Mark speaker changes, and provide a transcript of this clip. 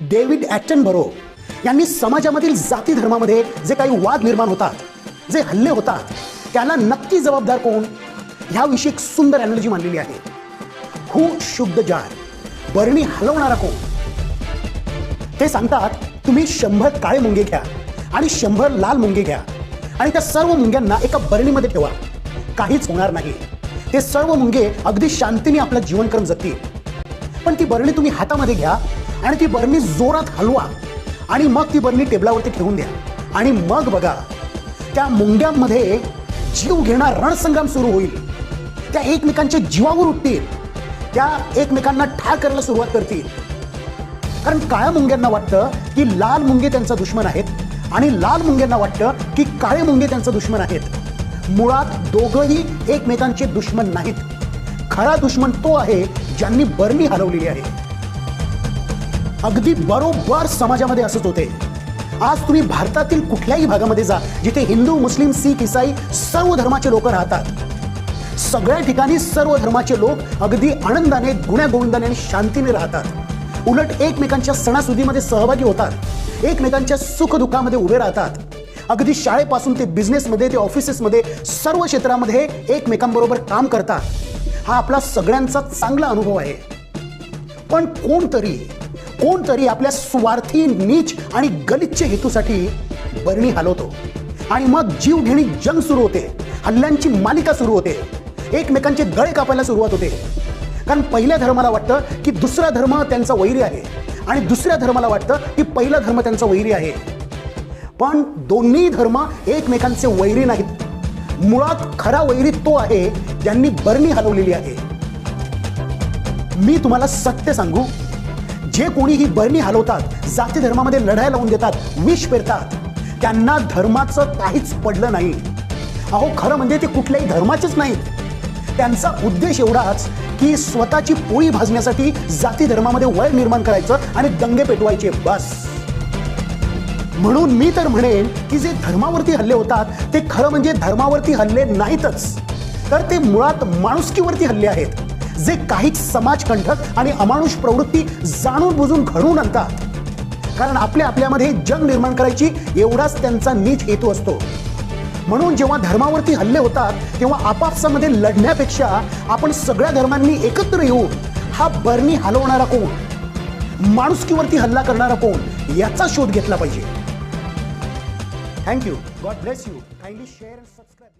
Speaker 1: David ॲटनबरो यांनी समाजामधील जाती धर्मामध्ये जे काही वाद निर्माण होतात जे हल्ले होतात त्याला नक्की जबाबदार कोण? ह्याविषयी एक सुंदर एनर्जी मांडलेली आहे. हू शुद्ध जार बरणी हलवणारा कोण? ते सांगतात तुम्ही शंभर काळे मुंगे घ्या आणि शंभर लाल मुंगे घ्या आणि त्या सर्व मुंग्यांना एका बरणीमध्ये ठेवा. काहीच होणार नाही. ते सर्व मुंगे अगदी शांतीने आपलं जीवनक्रम जगतील. पण ती बरणी तुम्ही हातामध्ये घ्या आणि ती बरणी जोरात हलवा. आणि मग ती बरणी टेबलावरती ठेवून द्या. आणि मग बघा त्या मुंग्यांमध्ये जीव घेणा रणसंग्राम सुरू होईल. त्या एकमेकांच्या जीवावर उठतील. त्या एकमेकांना ठार करायला सुरुवात करतील. कारण काळ्या मुंग्यांना वाटतं की लाल मुंगे त्यांचा दुश्मन आहेत. आणि लाल मुंग्यांना वाटतं की काळे मुंगे त्यांचा दुश्मन आहेत. मुळात दोघंही एकमेकांचे दुश्मन नाहीत. खरा दुश्मन तो आहे ज्यांनी बर्मी हलवलेली आहे. अगदी बरोबर समाजामध्ये असत होते. आज तुम्ही भारतातील कुठल्याही भागामध्ये जा जिथे हिंदू मुस्लिम सिख इसाई सर्व धर्माचे लोक राहतात. सगळ्या ठिकाणी सर्व धर्माचे लोक अगदी आनंदाने गुण्यागोविंदाने आणि शांतीने राहतात. उलट एकमेकांच्या सणासुदीमध्ये सहभागी होतात. एकमेकांच्या सुखदुःखामध्ये उभे राहतात. अगदी शाळेपासून ते बिझनेसमध्ये ते ऑफिसेसमध्ये सर्व क्षेत्रामध्ये एकमेकांबरोबर काम करतात. हा आपला सगळ्यांचा चांगला अनुभव आहे. पण कोणतरी कोणतरी आपल्या स्वार्थी नीच आणि गलिच्छ हेतूसाठी बरणी हलवतो. आणि मग जीवघेणी जंग सुरू होते. हल्ल्यांची मालिका सुरू होते. एकमेकांचे गळे कापायला सुरुवात होते. कारण पहिल्या धर्माला वाटतं की दुसरा धर्म त्यांचा वैरी आहे. आणि दुसऱ्या धर्माला वाटतं की पहिला धर्म त्यांचा वैरी आहे. पण दोन्ही धर्म एकमेकांचे वैरी नाहीत. मुळात खरा वैरी तो आहे ज्यांनी बरणी हलवलेली आहे. मी तुम्हाला सत्य सांगू. जे कोणी ही बरणी हलवतात जाती धर्मामध्ये लढाई लावून देतात विष पेरतात त्यांना धर्माचं काहीच पडलं नाही. अहो खरं म्हणजे ते कुठल्याही धर्माचेच नाहीत. त्यांचा उद्देश एवढाच की स्वतःची पोळी भाजण्यासाठी जाती धर्मामध्ये वय निर्माण करायचं आणि दंगे पेटवायचे बस. म्हणून मी तर म्हणेन की जे धर्मावरती हल्ले होतात ते खरं म्हणजे धर्मावरती हल्ले नाहीतच. तर ते मुळात माणुसकीवरती हल्ले आहेत. जे काही समाजकंठक आणि अमानुष प्रवृत्ती जाणून बुजून घडवून आणतात कारण आपल्या आपल्यामध्ये जंग निर्माण करायची एवढाच त्यांचा नीच हेतू असतो. म्हणून जेव्हा धर्मावरती हल्ले होतात तेव्हा आपापसामध्ये लढण्यापेक्षा आपण सगळ्या धर्मांनी एकत्र येऊन हा बर्नी हलवणारा कोण? माणुसकीवरती हल्ला करणारा कोण? याचा शोध घेतला पाहिजे. Thank you God bless you kindly share subscribe